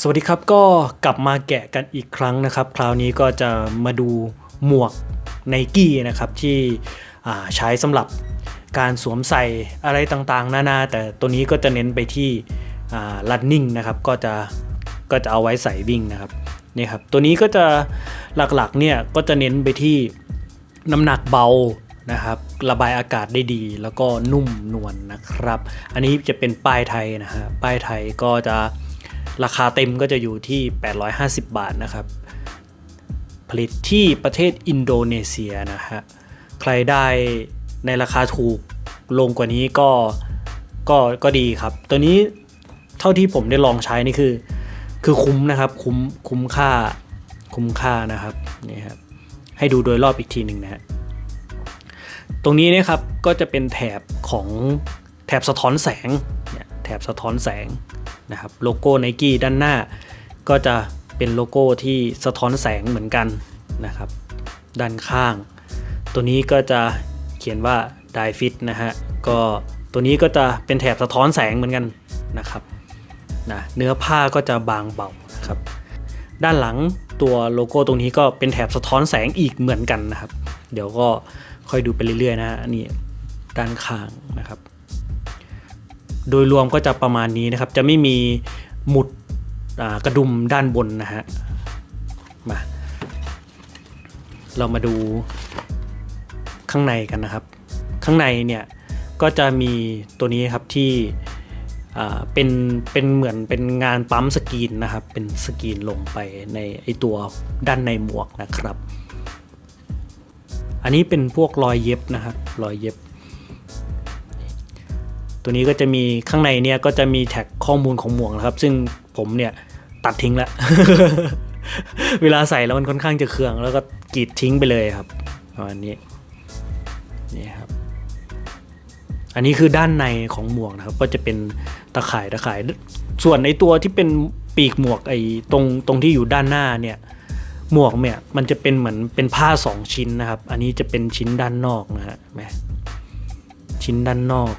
สวัสดีครับก็กลับมาแกะกันอีกครั้งนะครับ คราวนี้ก็จะมาดูหมวกไนกี้นะครับที่ใช้สำหรับการสวมใส่อะไรต่างๆ นานาแต่ตัวนี้ก็จะเน้นไปที่ running นะครับก็จะก็จะเอาไว้ใส่วิ่งนะครับนี่ครับตัวนี้ก็จะหลักๆเนี่ยก็จะเน้นไปที่น้ำหนักเบานะครับระบายอากาศได้ดีแล้วก็นุ่มนวลนะครับ อันนี้จะเป็นป้ายไทยนะฮะป้ายไทยก็จะ ราคาเต็มก็จะอยู่ที่ 850 บาทนะครับ ผลิตที่ประเทศอินโดนีเซียนะฮะ ใครได้ในราคาถูกลงกว่านี้ก็ก็ก็ดีครับ ตัวนี้เท่าที่ผมได้ลองใช้นี่คือ คือคุ้มนะครับ คุ้มคุ้มค่าคุ้มค่านะครับนี่ครับให้ดูโดยรอบอีกทีหนึ่งนะฮะตรงนี้นะครับก็จะเป็นแถบของแถบสะท้อนแสงเนี่ย ถบสะท้อนแสงนะครับโลโก้ไนกี้ด้านหน้า ก็จะเป็นโลโก้ที่สะท้อนแสงเหมือนกันนะครับ ด้านข้าง ตัวนี้ก็จะเขียนว่า d i fit นะฮะก็ตัวนี้ก็จะเป็นแถบสะท้อนแสงเหมือนกันนะครับนะเนื้อผ้าก็จะบางเบานะครับด้านหลังตัวโลโก้ตรงนี้ก็เป็นแถบสะท้อนแสงอีกเหมือนกันนะครับ เดี๋ยวก็ค่อยดูไปเรื่อยๆนะฮะนนี้ด้านข้างนะครับ โดยรวมก็จะประมาณนี้นะครับ จะไม่มีหมุดกระดุมด้านบนนะฮะมาเรามาดูข้างในกันนะครับ ข้างในเนี่ยก็จะมีตัวนี้ครับที่เป็นเป็นเหมือนเป็นงานปั๊มสกรีนนะครับ เป็นสกรีนลงไปในไอตัวด้านในหมวกนะครับ อันนี้เป็นพวกรอยเย็บนะครับ รอยเย็บ ตัวนี้ก็จะมีข้างในเนี่ยก็จะมีแท็กข้อมูลของหมวกนะครับ ซึ่งผมเนี่ยตัดทิ้งล้วเวลาใส่แล้วมันค่อนข้างจะเคือง แล้วก็กรีดทิ้งไปเลยครับประมาณนี้นี่ครับอันนี้คือด้านในของหมวกนะครับ ก็จะเป็นตะข่ายตะข่าย ส่วนในตัวที่เป็นปีกหมวกไอ้ตรงตรงที่อยู่ด้านหน้าเนี่ยหมวกเนี่ยมันจะเป็นเหมือนเป็นผ้าสองชิ้นนะครับ อันนี้จะเป็นชิ้นด้านนอกนะฮะแมชิ้นด้านนอก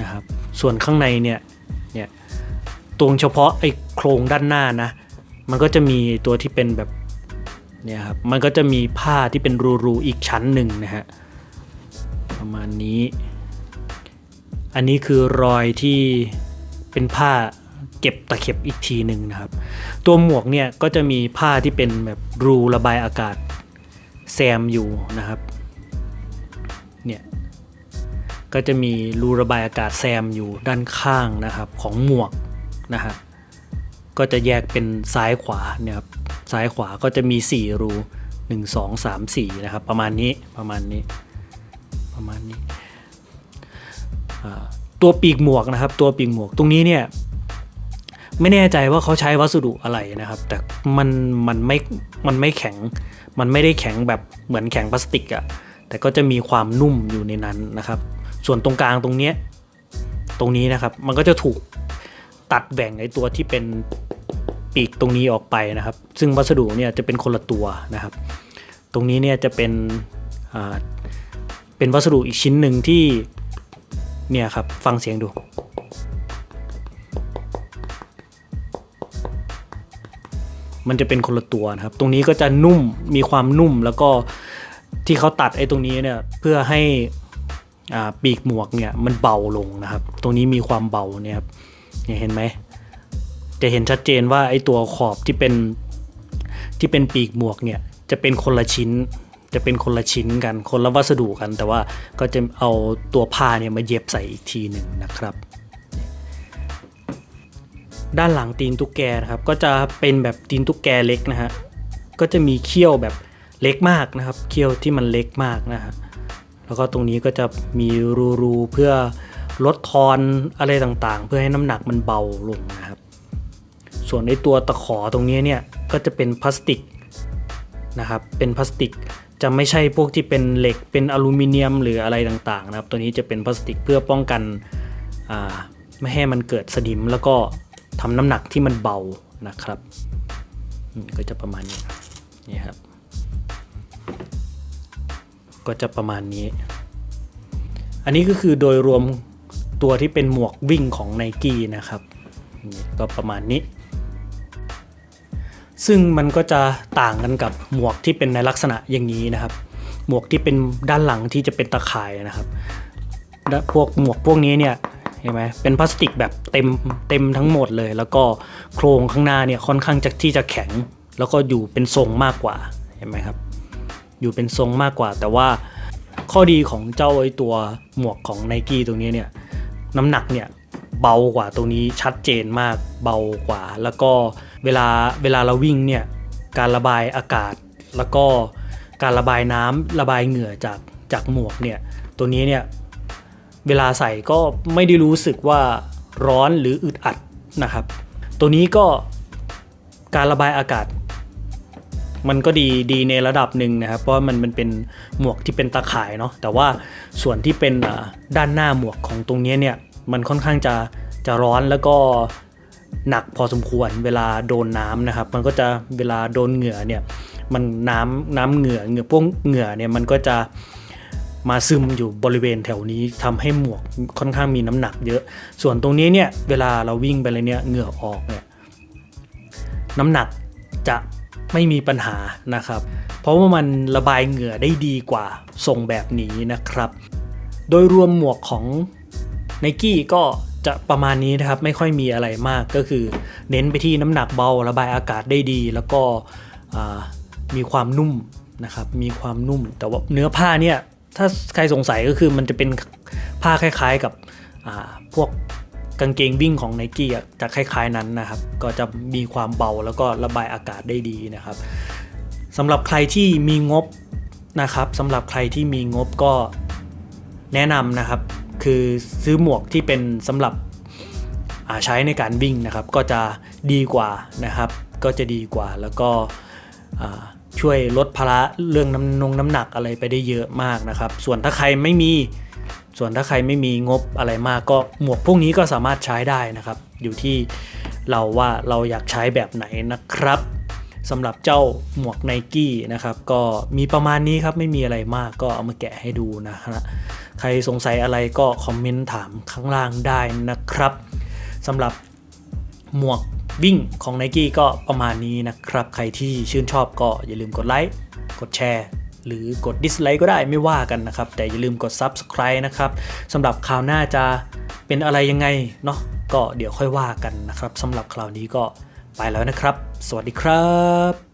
นะครับ ส่วนข้างในเนี่ยเนี่ยตรงเฉพาะไอ้โครงด้านหน้านะมันก็จะมีตัวที่เป็นแบบเนี่ยครับมันก็จะมีผ้าที่เป็นรูๆอีกชั้นหนึ่งนะฮะประมาณนี้ อันนี้คือรอยที่เป็นผ้าเก็บตะเข็บอีกทีหนึ่งนะครับ ตัวหมวกเนี่ยก็จะมีผ้าที่เป็นแบบรูระบายอากาศแซมอยู่นะครับ ก็จะมีรูระบายอากาศแซมอยู่ด้านข้างนะครับของหมวกนะฮะก็จะแยกเป็นซ้ายขวาเนี่ยครับซ้ายขวาก็จะมี 4 รู 1 2 3 4 นะครับ ประมาณนี้ประมาณนี้ประมาณนี้ ตัวปีกหมวกนะครับ ตัวปีกหมวกตรงนี้เนี่ยไม่แน่ใจว่าเขาใช้วัสดุอะไรนะครับ แต่มันมันไม่มันไม่แข็ง มันไม่ได้แข็งแบบเหมือนแข็งพลาสติกอะแต่ก็จะมีความนุ่มอยู่ในนั้นนะครับ ส่วนตรงกลางตรงเนี้ยตรงนี้นะครับ มันก็จะถูกตัดแบ่งไอตัวที่เป็นปีกตรงนี้ออกไปนะครับ ซึ่งวัสดุเนี่ยจะเป็นคนละตัวนะครับ ตรงนี้เนี่ยจะเป็นอ่าเป็นวัสดุอีกชิ้นหนึ่งที่เนี่ยครับฟังเสียงดู มันจะเป็นคนละตัวนะครับ ตรงนี้ก็จะนุ่มมีความนุ่มแล้วก็ที่เขาตัดไอ้ตรงนี้เนี่ยเพื่อให้ ปีกหมวกเนี่ยมันเบาลงนะครับ ตรงนี้มีความเบาเนี่ยครับเนี่ยเห็นไหมจะเห็นชัดเจนว่าไอ้ตัวขอบที่เป็นที่เป็นปีกหมวกเนี่ยจะเป็นคนละชิ้น จะเป็นคนละชิ้นกันคนละวัสดุกัน แต่ว่าก็จะเอาตัวผ้าเนี่ยมาเย็บใส่อีกทีหนึ่งนะครับ ด้านหลังตีนตุ๊กแกนะครับ ก็จะเป็นแบบตีนตุ๊กแกเล็กนะฮะก็จะมีเขี้ยวแบบเล็กมากนะครับ เขี้ยวที่มันเล็กมากนะฮะ แล้วก็ตรงนี้ก็จะมีรูๆเพื่อลดทอนอะไรต่างๆ เพื่อให้น้ำหนักมันเบาลงนะครับ ส่วนในตัวตะขอตรงนี้เนี่ยก็จะเป็นพลาสติกนะครับ เป็นพลาสติกจะไม่ใช่พวกที่เป็นเหล็กเป็นอลูมิเนียมหรืออะไรต่างๆนะครับ ตัวนี้จะเป็นพลาสติกเพื่อป้องกันไม่ให้มันเกิดสนิมแล้วก็ทำน้ำหนักที่มันเบานะครับก็จะประมาณนี้นี่ครับ ก็จะประมาณนี้ อันนี้ก็คือโดยรวมตัวที่เป็นหมวกวิ่งของ n i กี้นะครับ ก็ประมาณนี้ ซึ่งมันก็จะต่างกันกับหมวกที่เป็นในลักษณะอย่างนี้นะครับ หมวกที่เป็นด้านหลังที่จะเป็นตะข่ายนะครับพวกหมวกพวกนี้เนี่ยเห็นไหมเป็นพลาสติกแบบเต็มเต็มทั้งหมดเลย แล้วก็โครงข้างหน้าเนี่ยค่อนข้างจะที่จะแข็ง แล้วก็อยู่เป็นทรงมากกว่าเห็นไหมครับ อยู่เป็นทรงมากกว่า แต่ว่าข้อดีของเจ้าไอ้ตัวหมวกของไนกี้ตรงนี้เนี่ยน้ำหนักเนี่ยเบากว่าตรงนี้ชัดเจนมากเบากว่า แล้วก็เวลาเวลาเราวิ่งเนี่ยการระบายอากาศ แล้วก็การระบายน้ำระบายเหงื่อจากจากหมวกเนี่ยตัวนี้เนี่ยเวลาใส่ก็ไม่ได้รู้สึกว่าร้อนหรืออึดอัดนะครับ ตัวนี้ก็การระบายอากาศ มันก็ดีดีในระดับหนึ่งนะครับ เพราะว่ามันมันเป็นหมวกที่เป็นตาข่ายเนาะแต่ว่าส่วนที่เป็นด้านหน้าหมวกของตรงนี้เนี่ยมันค่อนข้างจะจะร้อนแล้วก็หนักพอสมควรเวลาโดนน้ำนะครับ มันก็จะเวลาโดนเหงื่อเนี่ยมันน้ำน้ำเหงื่อเหงื่อพวกเหงื่อเนี่ยมันก็จะมาซึมอยู่บริเวณแถวนี้ทำให้หมวกค่อนข้างมีน้ำหนักเยอะ ส่วนตรงนี้เนี่ยเวลาเราวิ่งไปเลยเนี่ยเหงื่อออกเนี่ยน้ำหนักจะ ไม่มีปัญหานะครับ เพราะว่ามันระบายเหงื่อได้ดีกว่าทรงแบบนี้นะครับ โดยรวมหมวกของ n i กี้ก็จะประมาณนี้นะครับไม่ค่อยมีอะไรมากก็คือ เน้นไปที่น้ำหนักเบาระบายอากาศได้ดี แล้วก็มีความนุ่มนะครับมีความนุ่ม แต่ว่าเนื้อผ้าเนี่ยถ้าใครสงสัยก็คือมันจะเป็นผ้าคล้ายๆกับพวก กางเกงวิ่งของ n i กี้จะคล้ายๆนั้นนะครับ ก็จะมีความเบาแล้วก็ระบายอากาศได้ดีนะครับสำหรับใครที่มีงบนะครับสำหรับใครที่มีงบก็แนะนำนะครับ คือซื้อหมวกที่เป็นสำหรับอาใช้ในการวิ่งนะครับ ก็จะดีกว่านะครับ ก็จะดีกว่าแล้วก็ ช่วยลดภาระเรื่องน้ำนงน้ำหนักอะไรไปได้เยอะมากนะครับ ส่วนถ้าใครไม่มี ส่วนถ้าใครไม่มีงบอะไรมากก็หมวกพวกนี้ก็สามารถใช้ได้นะครับ อยู่ที่เราว่าเราอยากใช้แบบไหนนะครับสำหรับเจ้าหมวกไนกี้นะครับ ก็มีประมาณนี้ครับไม่มีอะไรมากก็เอามาแกะให้ดูนะฮะใครสงสัยอะไรก็คอมเมนต์ถามข้างล่างได้นะครับสำหรับหมวก วิ่งของ n นกี้ก็ประมาณนี้นะครับ ใครที่ชื่นชอบก็อย่าลืมกดไลค์กดแชร์หรือกดดิสไลค์ก็ได้ไม่ว่ากันนะครับ แต่อย่าลืมกด subscribe นะครับสำหรับคราวหน้าจะเป็นอะไรยังไงเนาะก็เดี๋ยวค่อยว่ากันนะครับสำหรับคราวนี้ก็ไปแล้วนะครับ สวัสดีครับ